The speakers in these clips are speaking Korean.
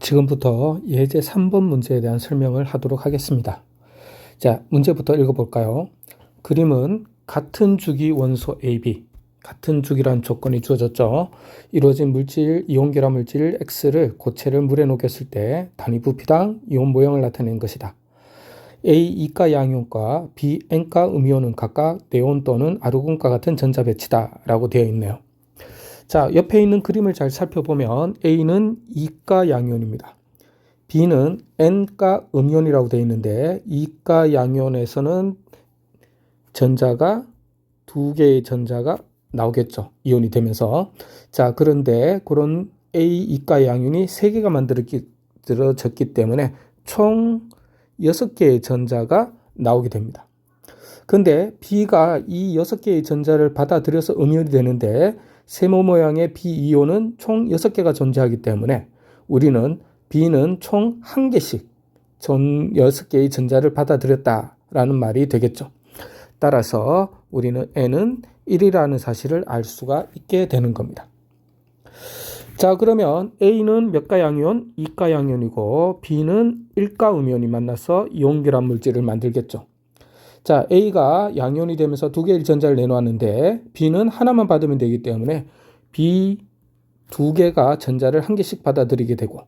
지금부터 예제 3번 문제에 대한 설명을 하도록 하겠습니다. 자, 문제부터 읽어볼까요? 그림은 같은 주기 원소 AB, 같은 주기란 조건이 주어졌죠. 이루어진 물질, 이온 결합 물질 X를 고체를 물에 녹였을 때 단위 부피당 이온 모형을 나타낸 것이다. A 이가 양이온과 B N가 음이온은 각각 네온 또는 아르곤과 같은 전자 배치다 라고 되어 있네요. 자, 옆에 있는 그림을 잘 살펴보면 A는 이가 양이온입니다. B는 N가 음이온이라고 되어 있는데 이가 양이온에서는 전자가 두 개의 전자가 나오겠죠. 이온이 되면서. 자, 그런데 그런 A 이가 양이온이 세 개가 만들어졌기 때문에 총 여섯 개의 전자가 나오게 됩니다. 근데 B가 이 여섯 개의 전자를 받아들여서 음이온이 되는데 세모 모양의 B이온은 총 6개가 존재하기 때문에 우리는 B는 총 1개씩 전 6개의 전자를 받아들였다라는 말이 되겠죠. 따라서 우리는 N은 1이라는 사실을 알 수가 있게 되는 겁니다. 자, 그러면 A는 몇 가 양이온? 2가 양이온이고 B는 1가 음이온이 만나서 이온 결합 물질을 만들겠죠. 자, A가 양이온이 되면서 두 개의 전자를 내놓았는데 B는 하나만 받으면 되기 때문에 B 두 개가 전자를 한 개씩 받아들이게 되고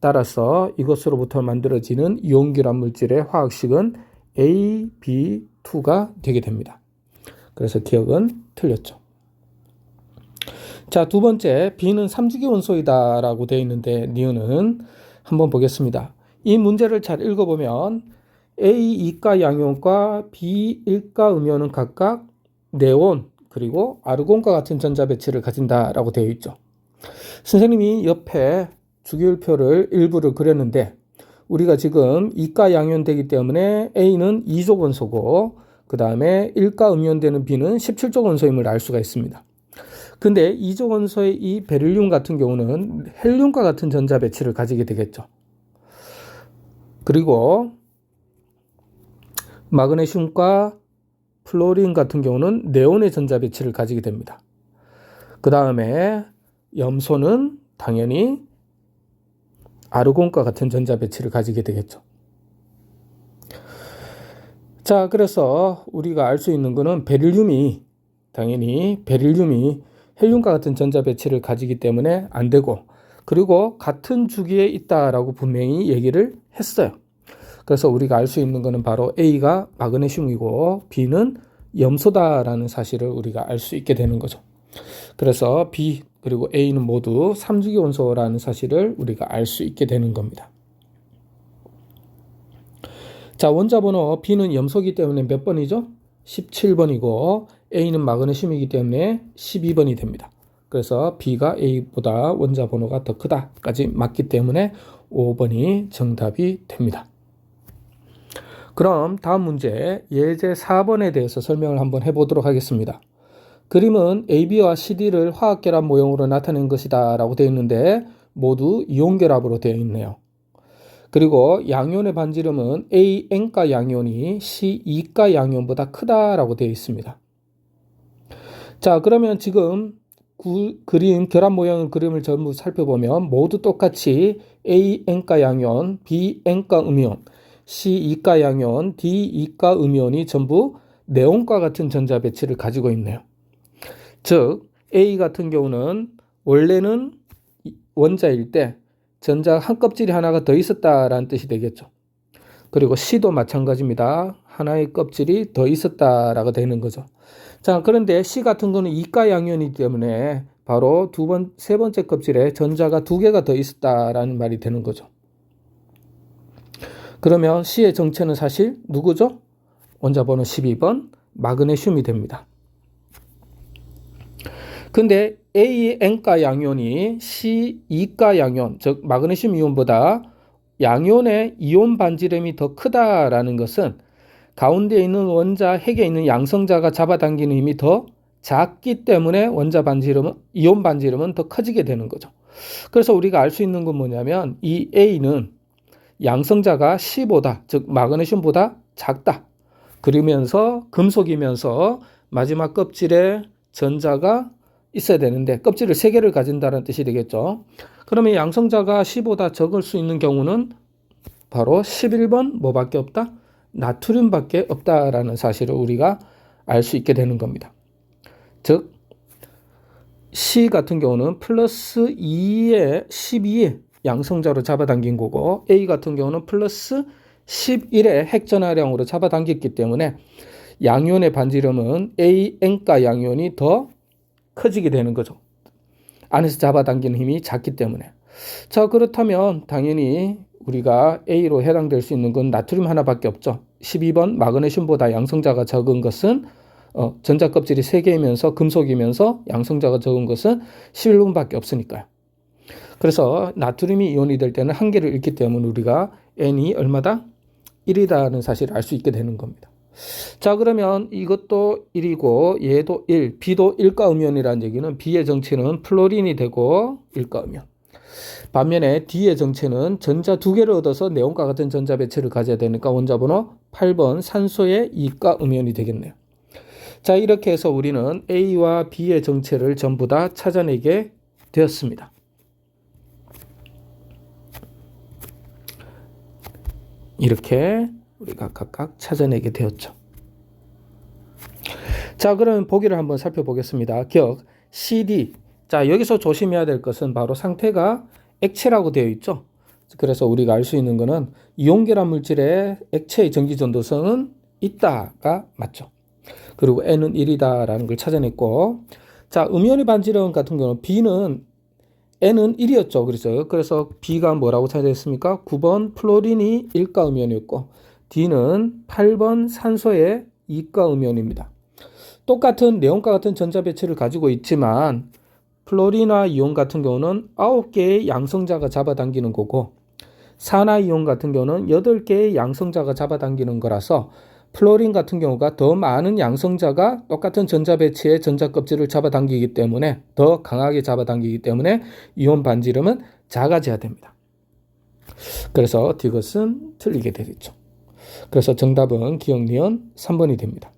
따라서 이것으로부터 만들어지는 이온 결합 물질의 화학식은 AB2가 되게 됩니다. 그래서 기억은 틀렸죠. 자, 두 번째 B는 3주기 원소이다라고 되어 있는데 니은은 한번 보겠습니다. 이 문제를 잘 읽어보면 A 2가 양이온과 B 1가 음이온은 각각 네온 그리고 아르곤과 같은 전자 배치를 가진다라고 되어 있죠. 선생님이 옆에 주기율표를 일부를 그렸는데 우리가 지금 2가 양이온 되기 때문에 A는 2족 원소고 그 다음에 1가 음이온 되는 B는 17족 원소임을 알 수가 있습니다. 근데 2족 원소의 이 베릴륨 같은 경우는 헬륨과 같은 전자 배치를 가지게 되겠죠. 그리고 마그네슘과 플로린 같은 경우는 네온의 전자 배치를 가지게 됩니다. 그 다음에 염소는 당연히 아르곤과 같은 전자 배치를 가지게 되겠죠. 자, 그래서 우리가 알 수 있는 것은 베릴륨이 당연히 베릴륨이 헬륨과 같은 전자 배치를 가지기 때문에 안 되고 그리고 같은 주기에 있다라고 분명히 얘기를 했어요. 그래서 우리가 알 수 있는 것은 바로 A가 마그네슘이고 B는 염소다라는 사실을 우리가 알 수 있게 되는 거죠. 그래서 B 그리고 A는 모두 3주기 원소라는 사실을 우리가 알 수 있게 되는 겁니다. 자, 원자 번호 B는 염소기 때문에 몇 번이죠? 17번이고 A는 마그네슘이기 때문에 12번이 됩니다. 그래서 B가 A보다 원자 번호가 더 크다까지 맞기 때문에 5번이 정답이 됩니다. 그럼 다음 문제 예제 4번에 대해서 설명을 한번 해보도록 하겠습니다. 그림은 AB와 CD를 화학결합 모형으로 나타낸 것이다 라고 되어 있는데 모두 이온결합으로 되어 있네요. 그리고 양이온의 반지름은 AN가 양이온이 C2가 양이온보다 크다라고 되어 있습니다. 자 그러면 지금 구, 그림 결합 모형 그림을 전부 살펴보면 모두 똑같이 AN가 양이온, BN가 음이온, C2가 양이온, D2가 음이온이 전부 네온과 같은 전자 배치를 가지고 있네요. 즉 A 같은 경우는 원래는 원자일 때 전자 한 껍질이 하나가 더 있었다라는 뜻이 되겠죠. 그리고 C도 마찬가지입니다. 하나의 껍질이 더 있었다라고 되는 거죠. 자, 그런데 C 같은 거는 이가 양이온이기 때문에 바로 두 번, 세 번째 껍질에 전자가 두 개가 더 있었다라는 말이 되는 거죠. 그러면 C의 정체는 사실 누구죠? 원자 번호 12번 마그네슘이 됩니다. 근데 AN가 양이온이 C2가 양이온, 즉 마그네슘 이온보다 양이온의 이온 반지름이 더 크다라는 것은 가운데 있는 원자 핵에 있는 양성자가 잡아당기는 힘이 더 작기 때문에 원자 반지름은 이온 반지름은 더 커지게 되는 거죠. 그래서 우리가 알 수 있는 건 뭐냐면 이 A는 양성자가 C보다 즉 마그네슘보다 작다. 그러면서 금속이면서 마지막 껍질에 전자가 있어야 되는데 껍질을 3개를 가진다는 뜻이 되겠죠. 그러면 양성자가 10보다 적을 수 있는 경우는 바로 11번 뭐밖에 없다? 나트륨밖에 없다라는 사실을 우리가 알 수 있게 되는 겁니다. 즉 C 같은 경우는 플러스 2에 12의 양성자로 잡아당긴 거고 A 같은 경우는 플러스 11의 핵전하량으로 잡아당겼기 때문에 양이온의 반지름은 AN가 양이온이 더 커지게 되는 거죠. 안에서 잡아당기는 힘이 작기 때문에. 자, 그렇다면 당연히 우리가 A로 해당될 수 있는 건 나트륨 하나밖에 없죠. 12번 마그네슘보다 양성자가 적은 것은 어, 전자 껍질이 3개이면서 금속이면서 양성자가 적은 것은 11번밖에 없으니까요. 그래서 나트륨이 이온이 될 때는 한 개를 잃기 때문에 우리가 N이 얼마다? 1이다는 사실을 알 수 있게 되는 겁니다. 자, 그러면 이것도 1이고 얘도 1, B도 1가 음연이라는 얘기는 B의 정체는 플로린이 되고 1가 음연. 반면에 D의 정체는 전자 두 개를 얻어서 네온과 같은 전자 배치를 가져야 되니까 원자 번호 8번 산소의 2가 음연이 되겠네요. 자, 이렇게 해서 우리는 A와 B의 정체를 전부 다 찾아내게 되었습니다. 이렇게 우리가 각각 찾아내게 되었죠. 자, 그럼 보기를 한번 살펴보겠습니다. 기억 CD. 자, 여기서 조심해야 될 것은 바로 상태가 액체라고 되어 있죠. 그래서 우리가 알 수 있는 것은 이온계란 물질의 액체의 전기 전도성은 있다가 맞죠. 그리고 N은 1이다라는 걸 찾아냈고, 자, 음연의 반지름 같은 경우는 B는 N은 1이었죠. 그래서 그래서 B가 뭐라고 찾아냈습니까? 9번 플로린이 1가 음연이었고 D는 8번 산소의 2가 음연입니다. 똑같은 네온과 같은 전자 배치를 가지고 있지만 플로리나 이온 같은 경우는 9개의 양성자가 잡아당기는 거고 산화 이온 같은 경우는 8개의 양성자가 잡아당기는 거라서 플로린 같은 경우가 더 많은 양성자가 똑같은 전자 배치의 전자 껍질을 잡아당기기 때문에 더 강하게 잡아당기기 때문에 이온 반지름은 작아져야 됩니다. 그래서 이것은 틀리게 되겠죠. 그래서 정답은 기억 니은 3번이 됩니다.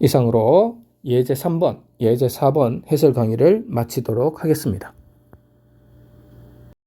이상으로 예제 3번, 예제 4번 해설 강의를 마치도록 하겠습니다.